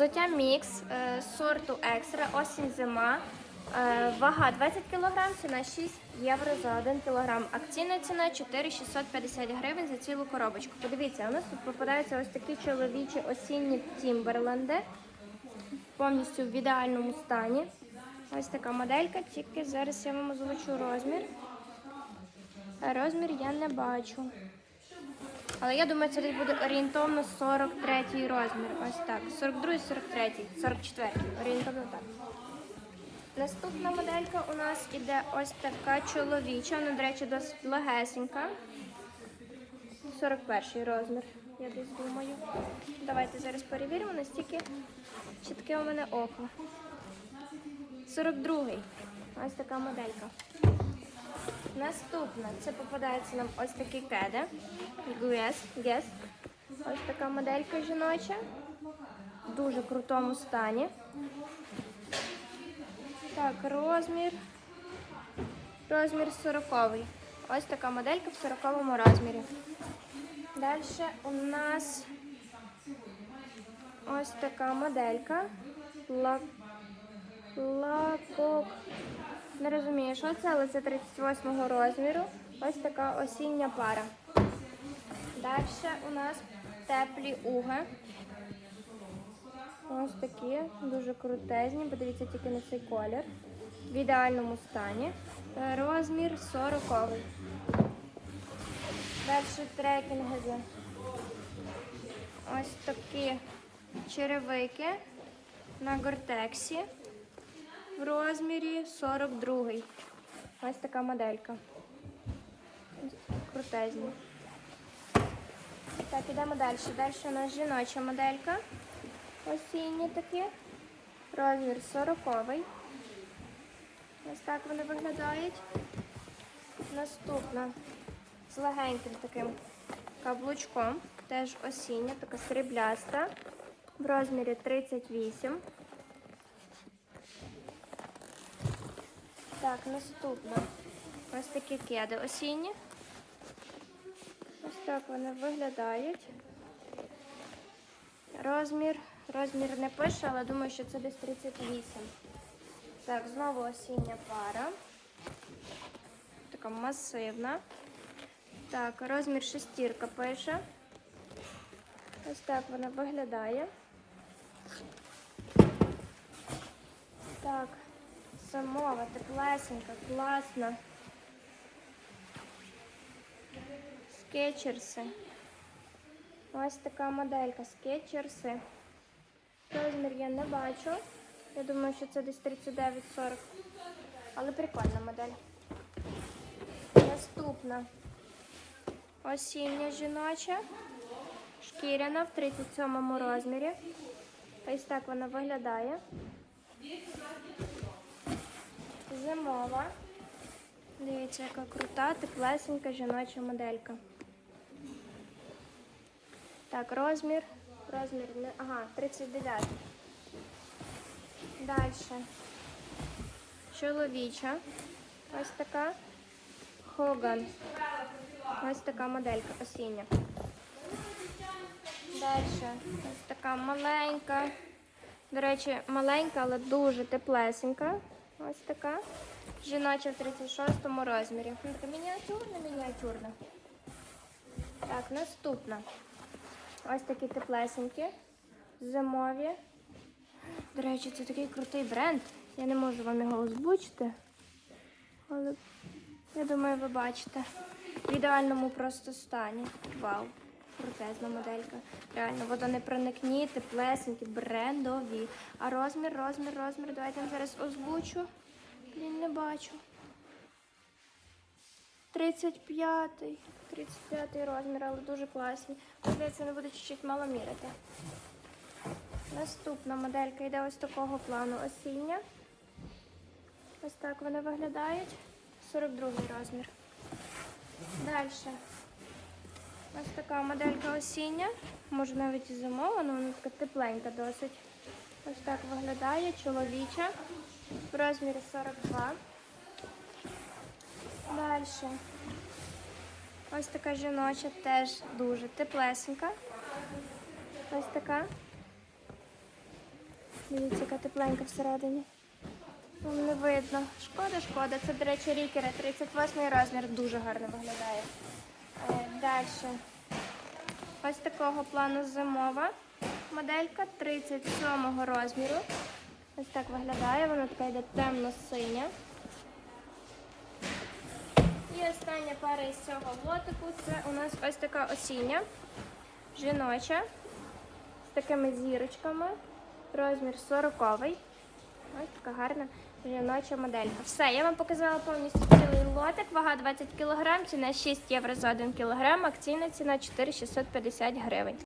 Взуття мікс е, сорту екстра, осінь зима. Е, Вага 20 кг, ціна 6 євро за 1 кг. Акційна ціна 4,650 гривень за цілу коробочку. Подивіться, у нас тут попадаються ось такі чоловічі осінні тімберленди, повністю в ідеальному стані. Ось така моделька, тільки зараз я вам озвучу розмір. Розмір я не бачу. Але я думаю, це десь буде орієнтовно 43 розмір. Ось так. 42, 43, 44. Орієнтовно так. Наступна моделька у нас іде ось така чоловіча. Вона, до речі, досить легесенька. 41 розмір, я десь думаю. Давайте зараз перевіримо, настільки чітке у мене око. 42-й. Ось така моделька. Наступна, це попадається нам ось такі кеди. Guess, Guess. Ось така моделька жіноча. В дуже крутому стані. Так, розмір. Розмір 40 Ось така моделька в 40 розмірі. Далі у нас ось така моделька. Ла... Лакок. Не розумію, що це, але це 38 розміру. Ось така осіння пара. Далі у нас теплі уги. Ось такі, дуже крутезні. Подивіться тільки на цей колір. В ідеальному стані. Розмір 40. Далі трекінги. Ось такі черевики на гортексі в розмірі 42. Ось така моделька. Крутезні. Так, ідемо далі. Далі у нас жіноча моделька. Осінні такі. Розмір 40. Ось так вони виглядають. Наступна з легеньким таким каблучком. Теж осіння, така срібляста. В розмірі 38. Так, наступна. Ось такі кеди осінні. Ось так вони виглядають. Розмір. Розмір не пише, але думаю, що це десь 38. Так, знову осіння пара. Така масивна. Так, розмір шестірка пише. Ось так вона виглядає. Так, зимова, теплесенька, класна. Скетчерси. Ось така моделька скетчерси. Розмір я не бачу. Я думаю, що це десь 39-40. Але прикольна модель. Наступна осіння жіноча. Шкіряна в 37 розмірі. Ось так вона виглядає. Зимова. Дивіться, яка крута, теплесенька жіноча моделька. Так, розмір. Розмір. Ага, 39. Далі. Чоловіча. Ось така. Хоган. Ось така моделька осіння. Далі. Ось така маленька. До речі, маленька, але дуже теплесенька. Ось така. Жіноча в 36-му розмірі. Ну, Така мініатюрна, мініатюрна. Так, наступна. Ось такі теплесенькі. Зимові. До речі, це такий крутий бренд. Я не можу вам його озвучити. Але я думаю, ви бачите. В ідеальному просто стані. Вау. Крутезна моделька. Реально, водонепроникні, теплесенькі, брендові. А розмір, розмір, розмір. Давайте я зараз озвучу. Блін, не бачу. 35-й. 35-й розмір, але дуже класні. Здається, не буде чуть-чуть мало міряти. Наступна моделька йде ось такого плану осіння. Ось так вони виглядають. 42 розмір. Далі. Ось така моделька осіння. Може навіть і зимова, але вона така тепленька досить. Ось так виглядає чоловіча. В розмірі 42. Далі. Ось така жіноча, теж дуже теплесенька. Ось така. Дивіться, яка тепленька всередині. Вам не видно. Шкода, шкода. Це, до речі, рікери 38 розмір. Дуже гарно виглядає. Далі. Ось такого плану зимова моделька 37 розміру. Ось так виглядає. Вона така йде темно-синя. І остання пара із цього лотику це у нас ось така осіння, жіноча, з такими зірочками. Розмір 40 Ось така гарна жіноча моделька. Все, я вам показала повністю цілий лотик. Вага 20 кг, ціна 6 євро за 1 кг, акційна ціна 4650 гривень.